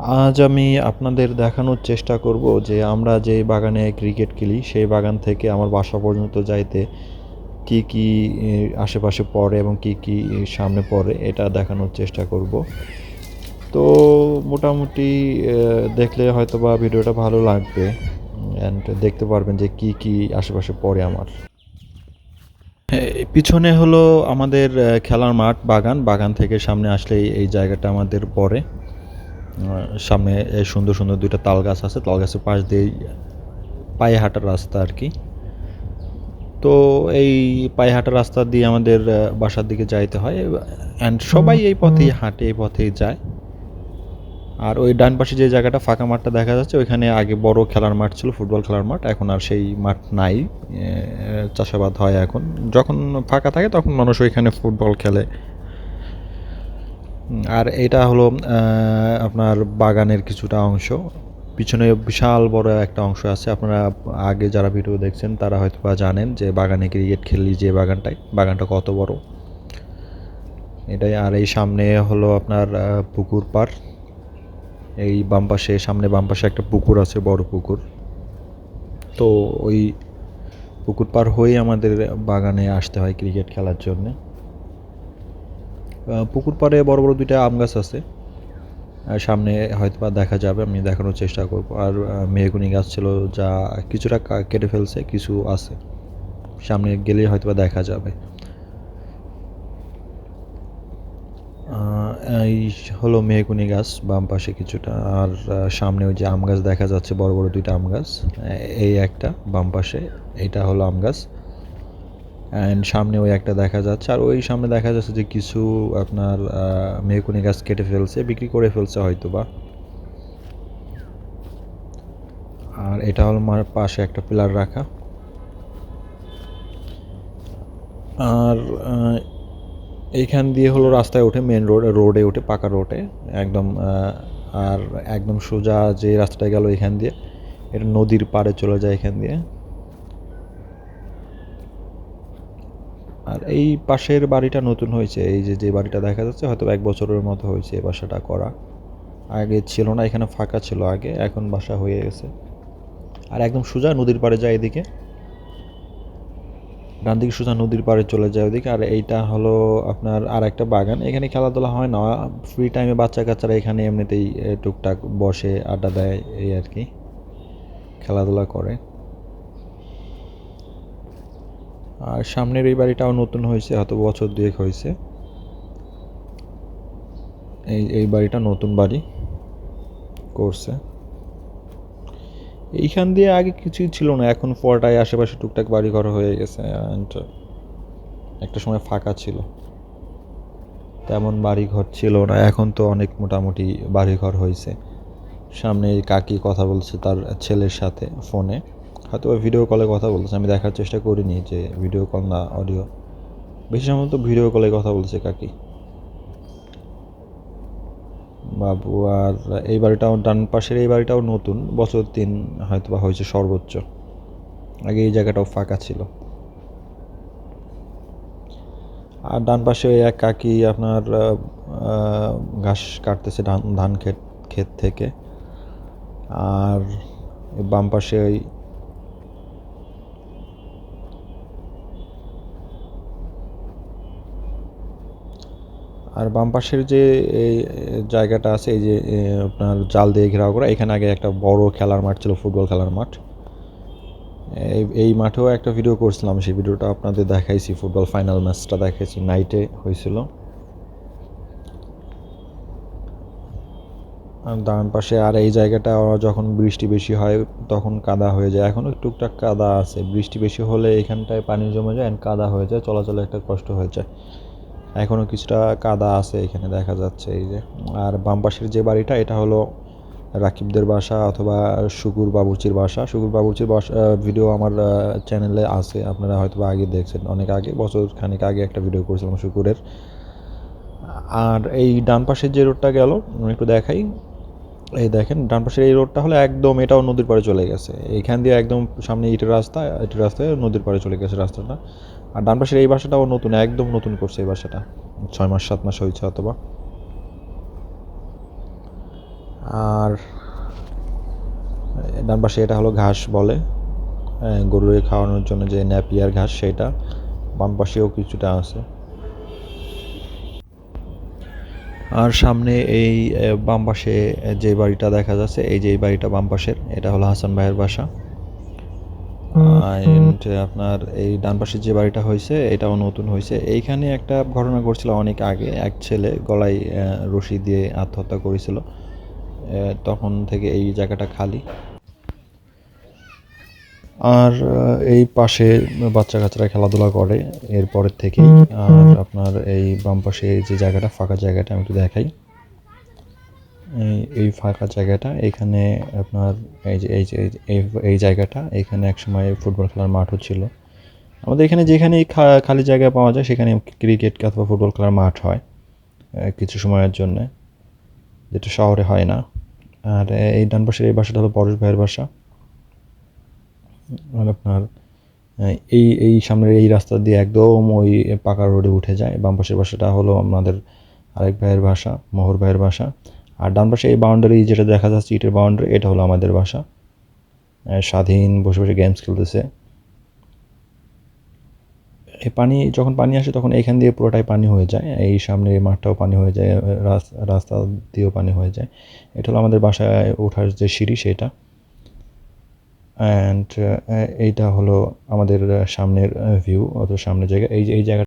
আজ আমি আপনাদের দেখানোর চেষ্টা করব যে আমরা যে বাগানে ক্রিকেট খেলি, সেই বাগান থেকে আমার বাসা পর্যন্ত যাইতে কি কি আশেপাশে পড়ে এবং কি কি সামনে পড়ে, এটা দেখানোর চেষ্টা করব। তো মোটামুটি দেখলে হয়তো বা ভিডিওটা ভালো লাগবে অ্যান্ড দেখতে পারবেন যে কি কি আশেপাশে পড়ে আমার। পিছনে হলো আমাদের খেলার মাঠ, বাগান বাগান থেকে সামনে আসলেই এই জায়গাটা আমাদের পড়ে। সামনে সুন্দর সুন্দর দুইটা তাল গাছ আছে, তাল গাছের পাশ দিয়ে পায়ে হাঁটার রাস্তা আর কি। তো এই পায়ে হাঁটার রাস্তা দিয়ে আমাদের বাসার দিকে যাইতে হয় অ্যান্ড সবাই এই পথেই হাঁটে, এই পথেই যায়। আর ওই ডান পাশে যে জায়গাটা ফাঁকা মাঠটা দেখা যাচ্ছে, ওইখানে আগে বড় খেলার মাঠ ছিল, ফুটবল খেলার মাঠ, এখন আর সেই মাঠ নাই চাষাবাদ হয় এখন। যখন ফাঁকা থাকে তখন মানুষ ওইখানে ফুটবল খেলে। আর এটা হলো আপনার বাগানের কিছুটা অংশ। পিছনে বিশাল বড় একটা অংশ আছে। আপনারা আগে যারা ভিডিও দেখছেন, তারা হয়তো বা জানেন যে বাগানে ক্রিকেট খেলি যে বাগানটায় বাগানটা কত বড়। এটাই, আর এই সামনে হলো আপনার পুকুর পাড় এই বাম পাশে, সামনে বাম পাশে একটা পুকুর আছে, বড় পুকুর। তো ওই পুকুর পার হয়েই আমাদের বাগানে আসতে হয় ক্রিকেট খেলার জন্য। পুকুর পাড়ে বড় বড় দুইটা আম গাছ আছে। সামনে হয়তো বা দেখা যাবে, আমি দেখানোর চেষ্টা করব। আর মেহগুনি গাছ ছিল যা কিছুটা কেটে ফেলছে, কিছু আছে। সামনে গেলেই হয়তো বা দেখা যাবে। এই হলো মেহগুনি গাছ বাম পাশে কিছুটা। আর সামনে ওই যে আম গাছ দেখা যাচ্ছে, বড় বড় দুইটা আম গাছ। এই একটা বাম পাশে, এইটা হলো আম গাছ। অ্যান্ড সামনে ওই একটা দেখা যাচ্ছে। আর ওই সামনে দেখা যাচ্ছে যে কিছু আপনার আহ, মেহগুনি গাছ কেটে ফেলছে বিক্রি করে ফেলছে হয়তো বা আর এটা হলো আমার পাশে একটা পিলার রাখা। আর এইখান দিয়ে হলো রাস্তায় ওঠে মেন রোড রোডে ওঠে পাকা রোডে একদম আর একদম সোজা যে রাস্তাটা গেল এখান দিয়ে এটা নদীর পাড়ে চলে যায় এখান দিয়ে। আর এই পাশের বাড়িটা নতুন হয়েছে, এই যে যে বাড়িটা দেখা যাচ্ছে, হয়তো এক বছরের মতো হয়েছে এই বাসাটা করা। আগে ছিল না, এখানে ফাঁকা ছিল আগে, এখন বাসা হয়ে গেছে। আর একদম সোজা নদীর পাড়ে যায় এদিকে। ডান দিকে সোজা নদীর পাড়ে চলে যায় ওদিকে, আর এইটা হলো আপনার আর একটা বাগান। এখানে খেলাধুলা হয় না ফ্রি টাইমে বাচ্চা কাচ্চারা এখানে এমনিতেই টুকটাক বসে, আড্ডা দেয়, এই আর কি। খেলাধুলা করে। আর সামনের এই বাড়িটাও নতুন হয়েছে, হয়তো বছর দুয়েক হয়েছে। এই এই বাড়িটা নতুন বাড়ি করছে। এইখান দিয়ে আগে কিছুই ছিল না, এখন পরটায় আশেপাশে টুকটাক বাড়ি ঘর হয়ে গেছে একটা সময় ফাঁকা ছিল। তেমন বাড়ি ঘর ছিল না, এখন তো অনেক মোটামুটি বাড়ি ঘর হয়েছে। সামনে কাকি কথা বলছে তার ছেলের সাথে ফোনে। হয়তো ভিডিও কলে কথা বলছে আমি দেখার চেষ্টা করিনি যে ভিডিও কল না অডিও বেশি সম্ভবত ভিডিও কলে কথা বলছে কাকি। বাবু, আর এই বাড়িটাও ডান পাশের, এই বাড়িটাও নতুন, বছর তিন হয়তো বা হয়েছে সর্বোচ্চ। আগে এই জায়গাটাও ফাঁকা ছিল। আর ডান পাশে এক কাকি আপনার ঘাস কাটতেছে ধান ধান ক্ষেত ক্ষেত থেকে। আর বাম পাশে ওই আর বাম পাশের যে এই জায়গাটা আছে, এই যে আপনার জাল দিয়ে ঘেরাও করা, এখানে আগে একটা বড় খেলার মাঠ ছিল, ফুটবল খেলার মাঠ। এই মাঠেও একটা ভিডিও করছিলাম, সেই ভিডিওটা আপনাদের দেখাইছি, ফুটবল ফাইনাল ম্যাচটা দেখাইছি নাইটে হয়েছিল। আর ডান পাশে আর এই জায়গাটা যখন বৃষ্টি বেশি হয়, তখন কাদা হয়ে যায়। এখনও টুকটাক কাদা আছে, বৃষ্টি বেশি হলে এখানটায় পানি জমে যায়, and কাদা হয়ে যায়, চলাচলে একটা কষ্ট হয়ে যায়। এখনও কিছুটা কাদা আছে এখানে, দেখা যাচ্ছে এই যে। আর বাম পাশের যে বাড়িটা, এটা হলো রাকিবদের বাসা অথবা শুকুর বাবুর্চির বাসা। শুকুর বাবুর্চির বাসা ভিডিও আমার চ্যানেলে আছে, আপনারা হয়তো আগে দেখছেন, অনেক আগে, বছর খানিক আগে একটা ভিডিও করেছিলাম শুকুরের। আর এই ডান পাশের যে রোডটা গেল একটু দেখাই। এই দেখেন, ডান পাশের এই রোডটা হলো একদম এটাও নদীর পাড়ে চলে গেছে। এইখান দিয়ে একদম সামনে ইটের রাস্তা, ইটের রাস্তায় নদীর পাড়ে চলে গেছে রাস্তাটা। আর ডান পাশের এই বাসাটাও নতুন, একদম নতুন করছে এই বাসাটা। ছয় মাস, সাত মাস হয়েছে অথবা। আর ডান পাশে এটা হলো ঘাস বলে গরুর খাওয়ানোর জন্য যে ন্যাপিয়ার ঘাস, সেটা। বাম পাশেও কিছুটা আছে। আর সামনে এই বাম পাশে যে বাড়িটা দেখা যাচ্ছে, এই যে বাড়িটা বাম পাশের, এটা হলো হাসান ভাইয়ের বাসা। আপনার এই ডান পাশে যে বাড়িটা হয়েছে এটাও নতুন হয়েছে। এইখানে একটা ঘটনা ঘটছিল অনেক আগে। এক ছেলে গলায় রশি দিয়ে আত্মহত্যা করেছিল। তখন থেকে এই জায়গাটা খালি। আর এই পাশে বাচ্চা কাচ্চারা খেলাধুলা করে এরপরের থেকেই। আর আপনার এই বাম পাশে যে জায়গাটা ফাঁকা জায়গাটা আমি একটু দেখাই। এই- ফাঁকা জায়গাটা, এখানে আপনার এই যে এই যে, এই জায়গাটা, এখানে একসময় ফুটবল খেলার মাঠও ছিল। আমাদের এখানে যেখানেই খালি জায়গা পাওয়া যায় সেখানে ক্রিকেট অথবা ফুটবল খেলার মাঠ হয় কিছু সময়ের জন্য। যেটা শহরে হয় না। আর এই ডান পাশের এই বাসাটা হলো পরেশ ভাইয়ের বাসা। আপনার এই এই সামনের এই রাস্তা দিয়ে একদম ওই পাকা রোডে উঠে যায়। বাম পাশের বাসাটা হলো আমাদের আরেক ভাইয়ের বাসা, মোহর ভাইয়ের বাসা। আর ডান পাশে এই বাউন্ডারি যেটা দেখা যাচ্ছে ইটের বাউন্ডারি এটা হলো আমাদের বাসা। স্বাধীন, বসে বসে গেমস খেলতেছে। এই পানি, যখন পানি আসে, তখন এখান দিয়ে পুরোটাই পানি হয়ে যায়। এই সামনে এই মাঠটাও পানি হয়ে যায়, রাস- রাস্তা দিয়েও পানি হয়ে যায়। এটা হলো আমাদের বাসায় ওঠার যে সিঁড়ি, সেটা। অ্যান্ড এইটা হলো আমাদের সামনের ভিউ অত সামনের জায়গা। এই যে, এই জায়গা